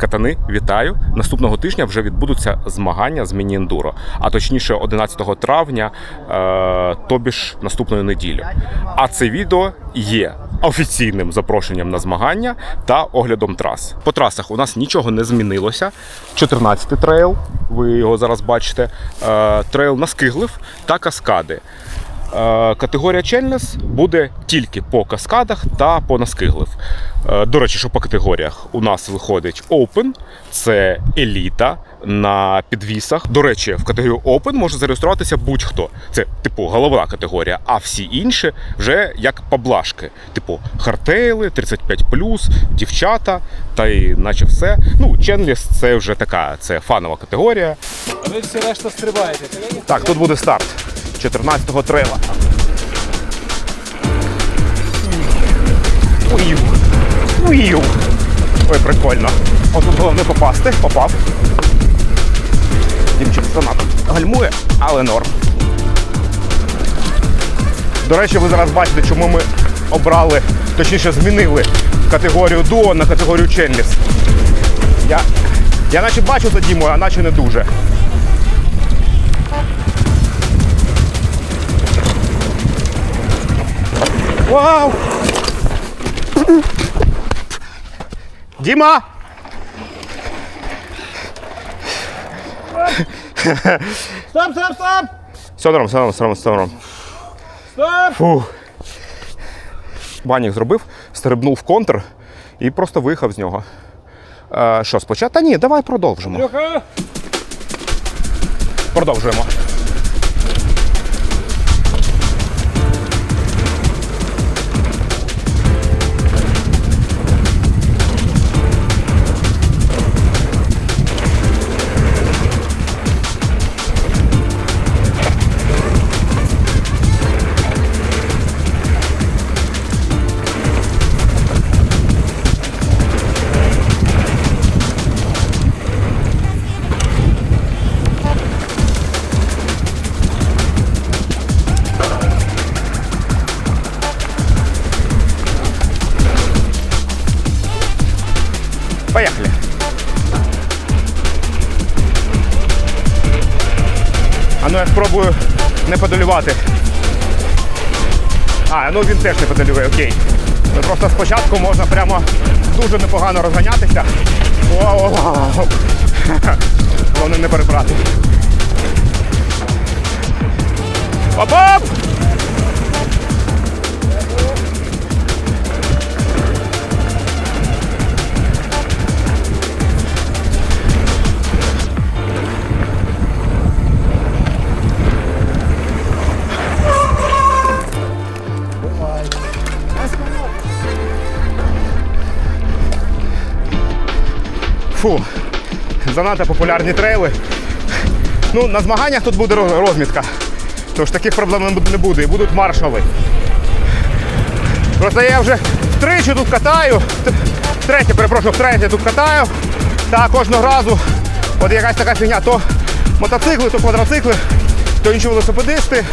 Катани, вітаю! Наступного тижня вже відбудуться змагання з міні-ендуро, а точніше 11 травня, е, тобі ж наступної неділі. А це відео є офіційним запрошенням на змагання та оглядом трас. По трасах у нас нічого не змінилося. 14 трейл, ви його зараз бачите. Е, трейл на Скиглив та каскади. Е, Категорія Челнес буде тільки по каскадах та по наскиглив. Е, До речі, що по категоріях у нас виходить Open, це еліта на підвісах. До речі, в категорію Open може зареєструватися будь-хто. Це типу головна категорія, а всі інші вже як поблажки, типу хартейли, 35+, дівчата та й наче все. Ну, Ченліс це вже така, це фанова категорія. А ви всі решта стрибаєте. Так, тут буде старт 14-го трейла. Уїв. Уїв. Ой, прикольно. От тут головне попасти. Попав. Дімчик занадто гальмує, але норм. До речі, ви зараз бачите, чому ми обрали, точніше змінили категорію дуо на категорію Ченліс. Я, я наче бачу за Дімою, а наче не дуже. Вау! Діма! Стоп, стоп, стоп! Все норм, все норм, все норм, все норм. Стоп! Фу. Банік зробив, стрибнув в контр і просто виїхав з нього. Е, що, спочатку? Та ні, давай продовжимо. Льоха! Продовжуємо. Ну я спробую не подолювати. А, ну він теж не подолює, окей. Ну, Просто спочатку можна прямо дуже непогано розганятися. Головне не перебрати. Оп-оп! Фу, занадто популярні трейли. Ну, на змаганнях тут буде розмітка. Тож таких проблем не буде- І будуть маршали. Просто я вже втричі тут катаю. Втретє, перепрошую, втретє тут катаю. Та кожного разу от якась така фігня, то мотоцикли, то квадроцикли, то інші велосипедисти.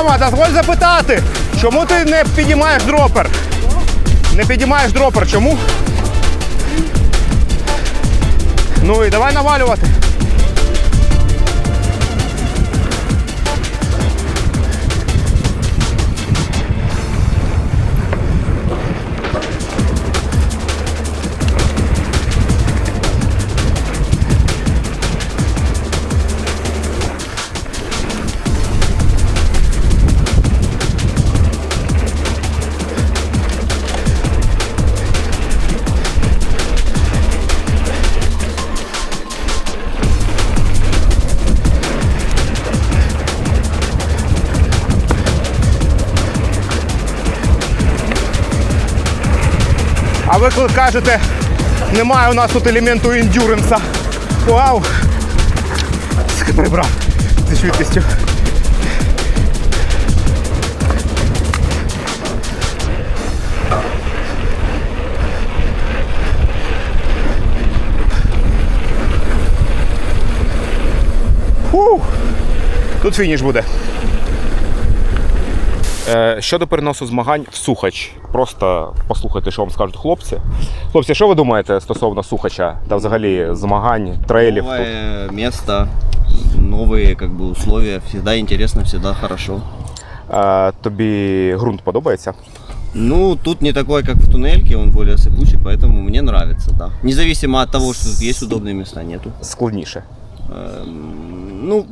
Рома, дозволь запитати, чому ти не підіймаєш дропер? Не підіймаєш дропер, чому? Ну і давай навалювати. ви кажете, немає у нас тут елементу індюренса. Вау! Прибрав зі швидкістю. Фу! Тут фініш буде. Е, щодо переносу змагань в Сухач, просто послухайте, що вам скажуть хлопці. Хлопці, що ви думаєте стосовно Сухача та взагалі змагань, трейлів? тут? Новое место, новые как бы условия. Всегда интересно, всегда хорошо. Е, тобі ґрунт подобається? Ну, тут не такой, как в туннельке, он более сыпучий, поэтому мне нравится, да. Независимо от того, что тут есть удобные места, нету. Складніше. Эм, Ну,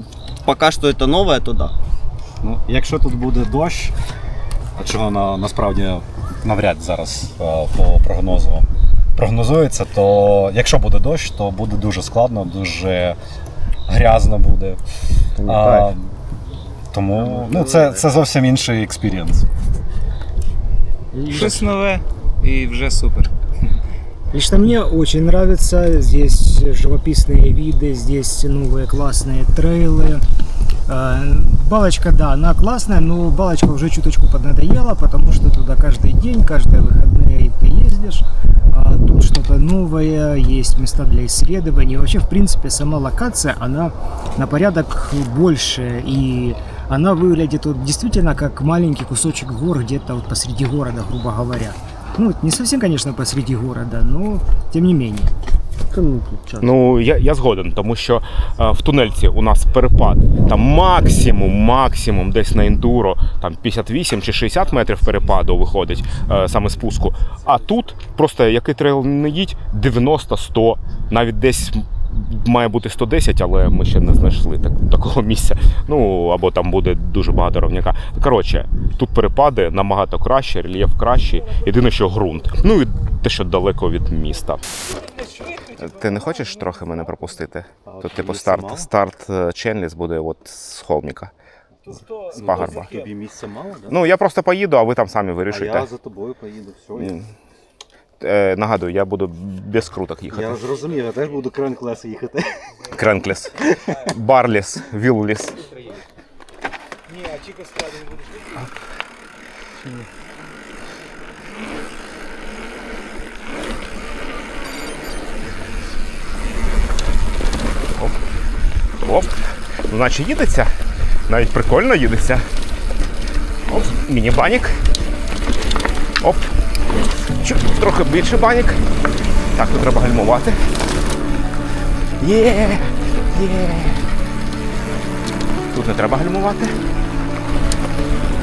пока что это новое, то да. Ну, якщо тут буде дощ, чого на, насправді навряд зараз е, по прогнозу прогнозується, то якщо буде дощ, то буде дуже складно, дуже грязно буде. А, тому ну, це, це зовсім інший експірієнс. Щось нове і вже супер. Лично мне очень нравится. Здесь живописные виды, здесь новые классные трейлы. Э, Балочка, да, она классная, но балочка уже чуточку поднадоела, потому что туда каждый день, каждые выходные ты ездишь. А тут что-то новое, есть места для исследований. Вообще, в принципе, сама локация, она на порядок больше. И она выглядит вот действительно как маленький кусочек гор где-то вот посреди города, грубо говоря. Ну, не совсем, конечно, посреди города, но тем не менее. Ну, я, я згоден, тому що е, в тунельці у нас перепад там максимум, максимум десь на ендуро, там 58 чи 60 метрів перепаду виходить е, саме спуску. А тут просто який трейл не їдь, 90-100, навіть десь має бути 110, але ми ще не знайшли так, такого місця. Ну або там буде дуже багато ровняка. Коротше, тут перепади набагато краще, рельєф кращий. Єдине, що ґрунт. Ну і те, що далеко від міста. Ти не хочеш трохи мене пропустити? Тут, типу, старт, старт е, Ченліс буде от з холміка. З пагорба. Тобі місця мало, да? Ну, я просто поїду, а ви там самі вирішуйте. за тобою поїду. Все. Е, нагадую, я буду без круток їхати. Я зрозумів, я теж буду кран клеси їхати. Кренкліс, Барліс, Вілліс. Оп. Оп. Значить їдеться. Навіть прикольно їдеться. Оп, міні-банік. Оп. Трохи більше банік. Так, тут треба гальмувати. Є, є. Тут не треба гальмувати.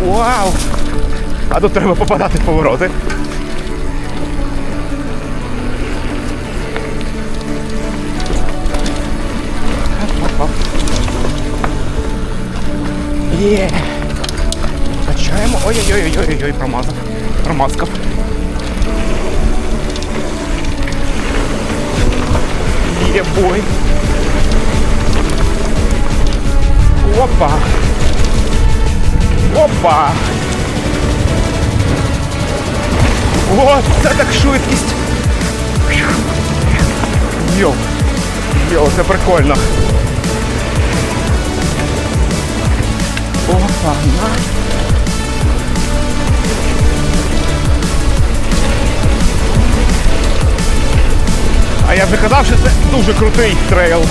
Вау! А тут треба попадати в повороти. Є. Качаємо. Ой-ой-ой-ой-ой, промазав. Промазкав. Є бой. Опа. Опа. О, це так швидкість. Йо. Йо, це прикольно. Опа. А я вже казав, що це дуже крутий трейл.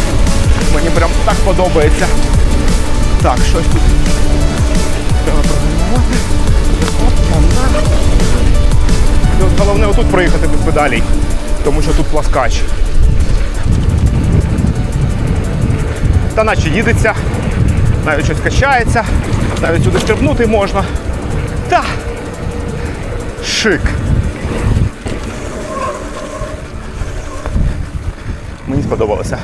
Мені прям так подобається. Так, щось тут треба програмувати. Опа, на. Головне отут проїхати без педалей, тому що тут пласкач. Та наче їдеться, навіть щось качається, навіть сюди стрибнути можна. Та шик. Мені сподобалося.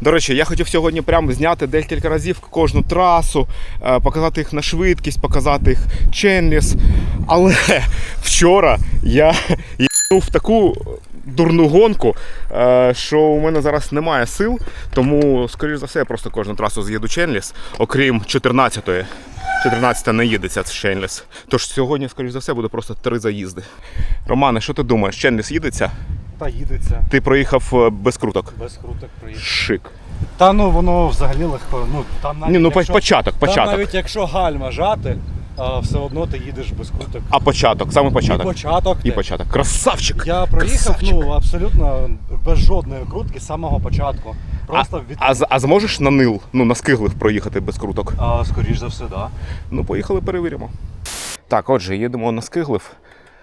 До речі, я хотів сьогодні прямо зняти декілька разів кожну трасу, е, показати їх на швидкість, показати їх ченліс. Але вчора я їхав в таку дурну гонку, е, що у мене зараз немає сил. Тому, скоріш за все, я просто кожну трасу з'їду ченліс, окрім 14-ї. 14 не їдеться з Ченліс. Тож сьогодні, скоріш за все, буде просто три заїзди. Романе, що ти думаєш? Ченліс їдеться? Та їдеться. Ти проїхав е, без круток. Без круток приїхав. Шик. Та ну воно взагалі легко. Ну, там навіть Ні, ну якщо, початок, Там початок. навіть якщо гальма жати, а, все одно ти їдеш без круток. А початок, саме І початок. початок. І початок. Красавчик! Я проїхав Красавчик. ну, абсолютно без жодної крутки з самого початку. Просто від... А, з- а зможеш на нил, ну на скиглих проїхати без круток? а, скоріш за все, так. Да. Ну, поїхали, перевіримо. Так, отже, їдемо на скиглив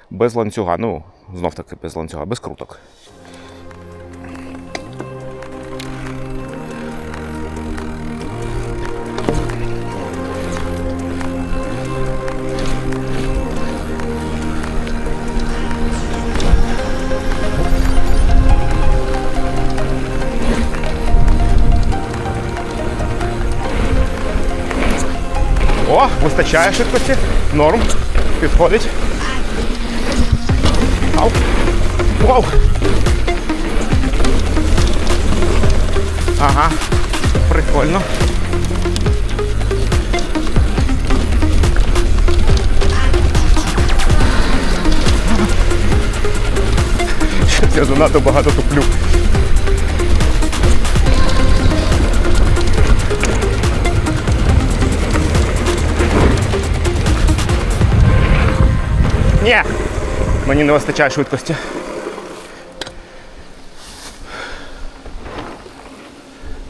без ланцюга. Ну, знов таки без ланцюга, без круток. Вистачає швидкості. Норм. Підходить. Ау. Вау. Ага. Прикольно. Щось я занадто багато туплю. Ні. Мені не вистачає швидкості.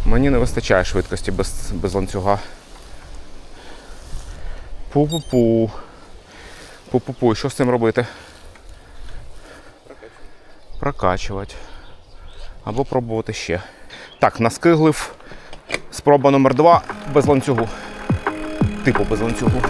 Мені не вистачає швидкості без, без ланцюга. Пу-пу-пу. Пу-пу-пу. Що з цим робити? Прокачувати. Або пробувати ще. Так, наскиглив. Спроба номер два без ланцюгу. Типу без ланцюгу.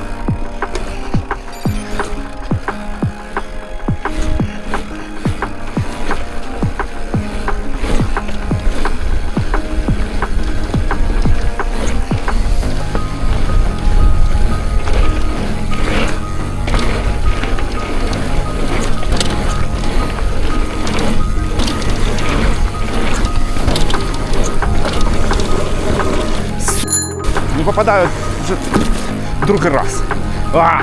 Попадаю вже другий раз. А!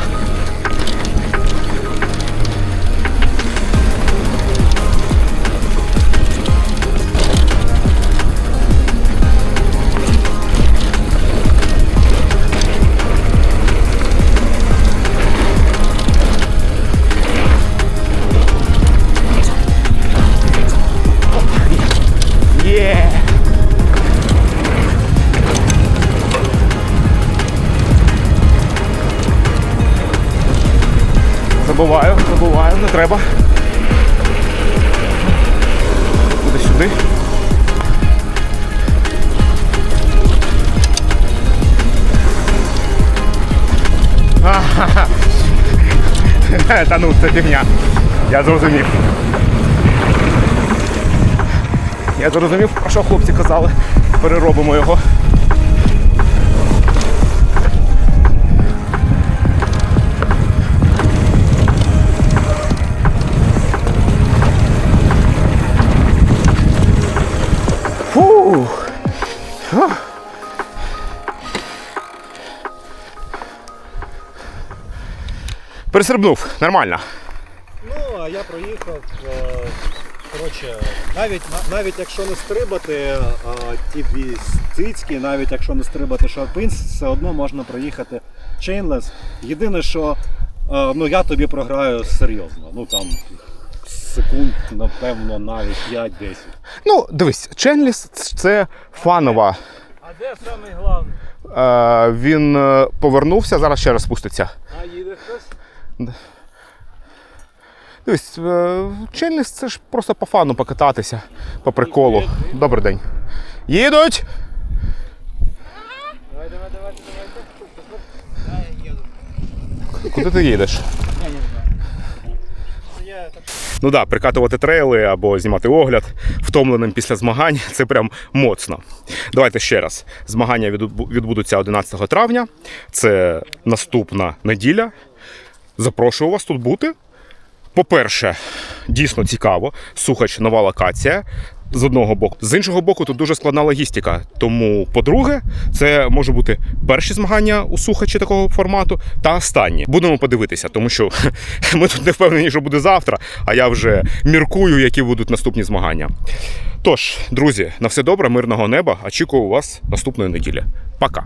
Треба. Куди сюди. Та ну, це фігня. Я зрозумів. Я зрозумів, про що хлопці казали. Переробимо його. Перестрибнув, нормально. Ну, а я проїхав. е, Коротше, навіть, навіть якщо не стрибати ті дві цицьки, навіть якщо не стрибати шарпинс, все одно можна проїхати чейнлес. Єдине, що е, ну, я тобі програю серйозно. Ну там секунд, напевно, навіть 5-10. Ну, дивись, Ченліс це фанова. А де самий головний? Е, він е, повернувся, зараз ще раз спуститься. А їде хтось? Дивись, е, це ж просто по фану покататися, по приколу. Добрий день. Їдуть! Давай, давай, давай, давай. Куди ти їдеш? Ну так, да, прикатувати трейли або знімати огляд втомленим після змагань це прям моцно. Давайте ще раз. Змагання відбудуться 11 травня. Це наступна неділя. Запрошую вас тут бути. По-перше, дійсно цікаво. Сухач нова локація. З одного боку, з іншого боку, тут дуже складна логістика. Тому, по-друге, це може бути перші змагання у сухачі такого формату та останні. Будемо подивитися, тому що ми тут не впевнені, що буде завтра, а я вже міркую, які будуть наступні змагання. Тож, друзі, на все добре, мирного неба. Очікую вас наступної неділі. Пока.